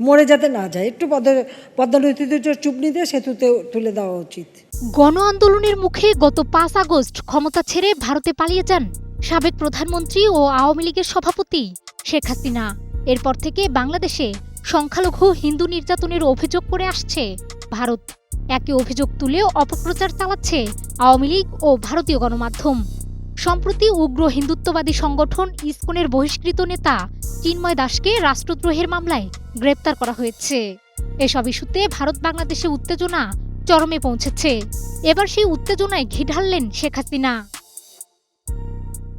মরে যাতে না যায়। একটু পদ্মা পদ্মা নদীতে একটু চুপনি দিয়ে সেতুতে তুলে দেওয়া উচিত। গণ আন্দোলনের মুখে গত পাঁচ আগস্ট ক্ষমতা ছেড়ে ভারতে পালিয়ে যান সাবেক প্রধানমন্ত্রী ও আওয়ামী লীগের সভাপতি শেখ হাসিনা। এরপর থেকে বাংলাদেশে সংখ্যালঘু হিন্দু নির্যাতনের অভিযোগ করে আসছে ভারত। একই অভিযোগ তুলে অপপ্রচার চালাচ্ছে আওয়ামী লীগ ও ভারতীয় গণমাধ্যম। সম্প্রতি উগ্র হিন্দুত্ববাদী সংগঠন ইসকনের বহিষ্কৃত নেতা চিন্ময় দাসকে রাষ্ট্রদ্রোহের মামলায় গ্রেপ্তার করা হয়েছে। এসব ইস্যুতে ভারত বাংলাদেশে উত্তেজনা চরমে পৌঁছেছে। এবার সেই উত্তেজনায় ঘি ঢাললেন শেখ হাসিনা।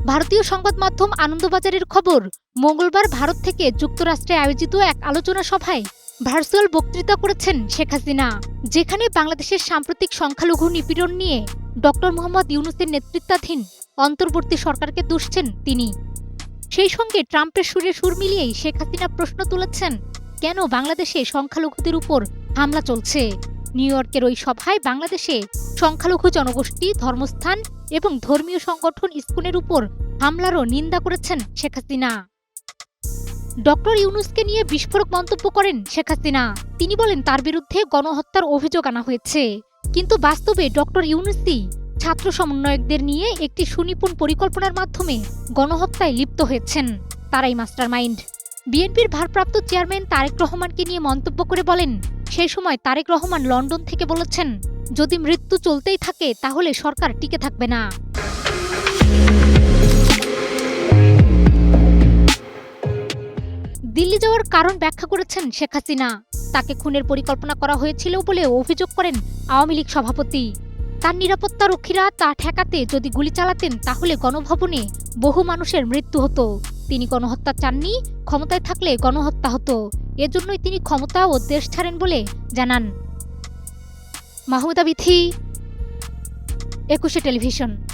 ভারতীয় সংবাদ মাধ্যম আনন্দবাজারের খবর, মঙ্গলবার ভারত থেকে যুক্তরাষ্ট্রে আয়োজিত এক আলোচনা সভায় ভার্চুয়াল বক্তৃতা করেছেন শেখ হাসিনা, যেখানে বাংলাদেশের সাম্প্রতিক সংখ্যালঘু নিপীড়ন নিয়ে ডক্টর মোহাম্মদ ইউনুসের নেতৃত্বাধীন অন্তর্বর্তী সরকারকে দুষছেন তিনি। সেই সঙ্গে ট্রাম্পের সুরে সুর মিলিয়েই শেখ হাসিনা প্রশ্ন তুলেছেন, কেন বাংলাদেশে সংখ্যালঘুদের উপর হামলা চলছে? নিউ ইয়র্কের ওই সভায় বাংলাদেশে সংখ্যালঘু জনগোষ্ঠী, ধর্মস্থান এবং ধর্মীয় সংগঠন ইস্কুনের উপর হামলারও নিন্দা করেছেন শেখ হাসিনা। ডক্টর ইউনুসকে নিয়ে বিস্ফোরক মন্তব্য করেন শেখ হাসিনা। তিনি বলেন, তার বিরুদ্ধে গণহত্যার অভিযোগ আনা হয়েছে। কিন্তু বাস্তবে ডক্টর ইউনুসই ছাত্র সমন্বয়কদের নিয়ে একটি সুনিপুণ পরিকল্পনার মাধ্যমে গণহত্যায় লিপ্ত হয়েছেন তারাই মাস্টার মাইন্ড বিএনপির ভারপ্রাপ্ত চেয়ারম্যান তারেক রহমানকে নিয়ে মন্তব্য করে বলেন, সেই সময় তারেক রহমান লন্ডন থেকে বলেছেন, যদি মৃত্যু চলতেই থাকে তাহলে সরকার টিকে থাকবে না। দিল্লি যাওয়ার কারণ ব্যাখ্যা করেছেন শেখ হাসিনা। তাকে খুনের পরিকল্পনা করা হয়েছিল বলে অভিযোগ করেন আওয়ামী লীগ সভাপতি। তার নিরাপত্তা রক্ষীরা তা ঠেকাতে যদি গুলি চালাতেন, তাহলে গণভবনে বহু মানুষের মৃত্যু হতো। তিনি গণহত্যা চাননি, ক্ষমতায় থাকলে গণহত্যা হতো। এজন্যই তিনি ক্ষমতা ও দেশ ছাড়েন বলে জানান। মাহমুদা বিথি, একুশে টেলিভিশন।